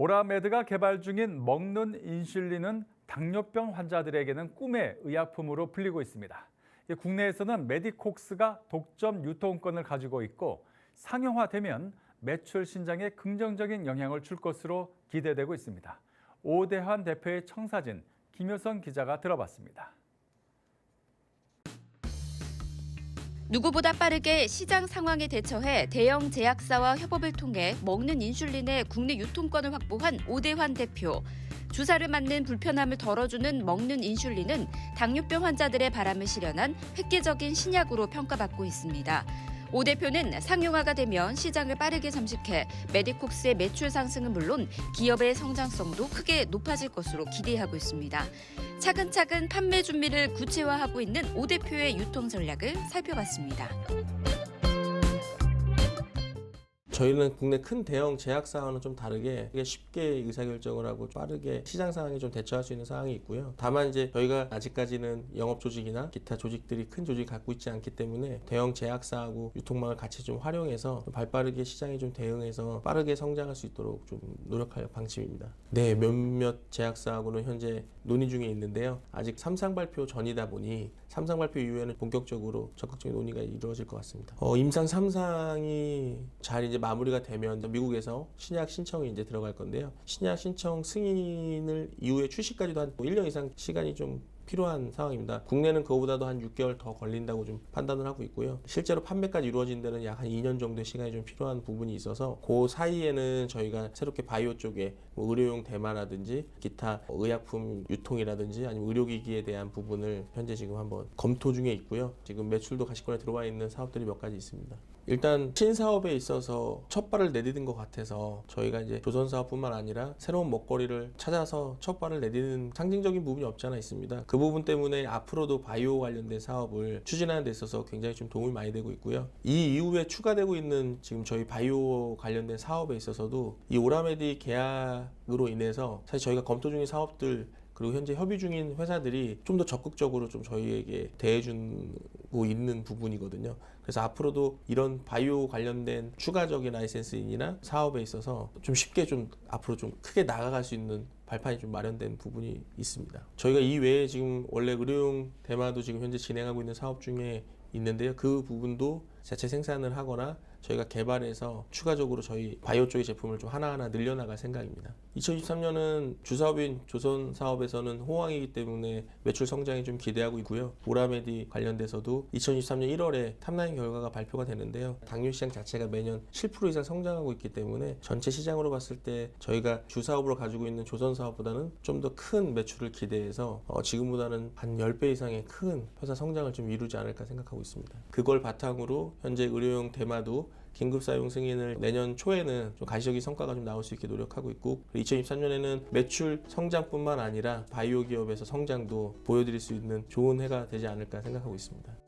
오라메드가 개발 중인 먹는 인슐린은 당뇨병 환자들에게는 꿈의 의약품으로 불리고 있습니다. 이 국내에서는 메디콕스가 독점 유통권을 가지고 있고 상용화되면 매출 신장에 긍정적인 영향을 줄 것으로 기대되고 있습니다. 오대환 대표의 청사진 김효선 기자가 들어봤습니다. 누구보다 빠르게 시장 상황에 대처해 대형 제약사와 협업을 통해 먹는 인슐린의 국내 유통권을 확보한 오대환 대표. 주사를 맞는 불편함을 덜어주는 먹는 인슐린은 당뇨병 환자들의 바람을 실현한 획기적인 신약으로 평가받고 있습니다. 오 대표는 상용화가 되면 시장을 빠르게 잠식해 메디콕스의 매출 상승은 물론 기업의 성장성도 크게 높아질 것으로 기대하고 있습니다. 차근차근 판매 준비를 구체화하고 있는 오 대표의 유통 전략을 살펴봤습니다. 저희는 국내 큰 대형 제약사와는 좀 다르게 쉽게 의사결정을 하고 빠르게 시장 상황에 좀 대처할 수 있는 상황이 있고요. 다만 이제 저희가 아직까지는 영업 조직이나 기타 조직들이 큰 조직을 갖고 있지 않기 때문에 대형 제약사하고 유통망을 같이 좀 활용해서 좀 발빠르게 시장에 좀 대응해서 빠르게 성장할 수 있도록 좀 노력할 방침입니다. 네, 몇몇 제약사하고는 현재 논의 중에 있는데요. 아직 삼상 발표 전이다 보니 삼상 발표 이후에는 본격적으로 적극적인 논의가 이루어질 것 같습니다. 어, 임상 3상이 잘 이제 마무리가 되면 미국에서 신약 신청이 이제 들어갈 건데요. 신약 신청 승인을 이후에 출시까지도 한 1년 이상 시간이 좀 필요한 상황입니다. 국내는 그거보다도 한 6개월 더 걸린다고 좀 판단을 하고 있고요. 실제로 판매까지 이루어진 데는 약 한 2년 정도의 시간이 좀 필요한 부분이 있어서 그 사이에는 저희가 새롭게 바이오 쪽에 뭐 의료용 대마라든지 기타 의약품 유통이라든지 아니면 의료기기에 대한 부분을 현재 지금 한번 검토 중에 있고요. 지금 매출도 가시권에 들어와 있는 사업들이 몇 가지 있습니다. 일단 신사업에 있어서 첫 발을 내디딘 것 같아서 저희가 이제 조선 사업뿐만 아니라 새로운 먹거리를 찾아서 첫 발을 내디는 상징적인 부분이 없지 않아 있습니다. 그 부분 때문에 앞으로도 바이오 관련된 사업을 추진하는 데 있어서 굉장히 좀 도움이 많이 되고 있고요. 이 이후에 추가되고 있는 지금 저희 바이오 관련된 사업에 있어서도 이 오라메디 계약으로 인해서 사실 저희가 검토 중인 사업들 그리고 현재 협의 중인 회사들이 좀 더 적극적으로 좀 저희에게 대해주고 있는 부분이거든요. 그래서 앞으로도 이런 바이오 관련된 추가적인 라이센스인이나 사업에 있어서 좀 쉽게 좀 앞으로 좀 크게 나아갈 수 있는 발판이 좀 마련된 부분이 있습니다. 저희가 이 외에 지금 원래 의료용 대마도 지금 현재 진행하고 있는 사업 중에 있는데요. 그 부분도 자체 생산을 하거나 저희가 개발해서 추가적으로 저희 바이오 쪽의 제품을 좀 하나하나 늘려나갈 생각입니다. 2023년은 주사업인 조선 사업에서는 호황이기 때문에 매출 성장이 좀 기대하고 있고요. 보라메디 관련돼서도 2023년 1월에 탑라인 결과가 발표가 되는데요. 당뇨 시장 자체가 매년 7% 이상 성장하고 있기 때문에 전체 시장으로 봤을 때 저희가 주사업으로 가지고 있는 조선 사업보다는 좀 더 큰 매출을 기대해서 어, 지금보다는 한 10배 이상의 큰 회사 성장을 좀 이루지 않을까 생각하고 있습니다. 그걸 바탕으로 현재 의료용 대마도 긴급 사용 승인을 내년 초에는 좀 가시적인 성과가 좀 나올 수 있게 노력하고 있고 2023년에는 매출 성장뿐만 아니라 바이오 기업에서 성장도 보여드릴 수 있는 좋은 해가 되지 않을까 생각하고 있습니다.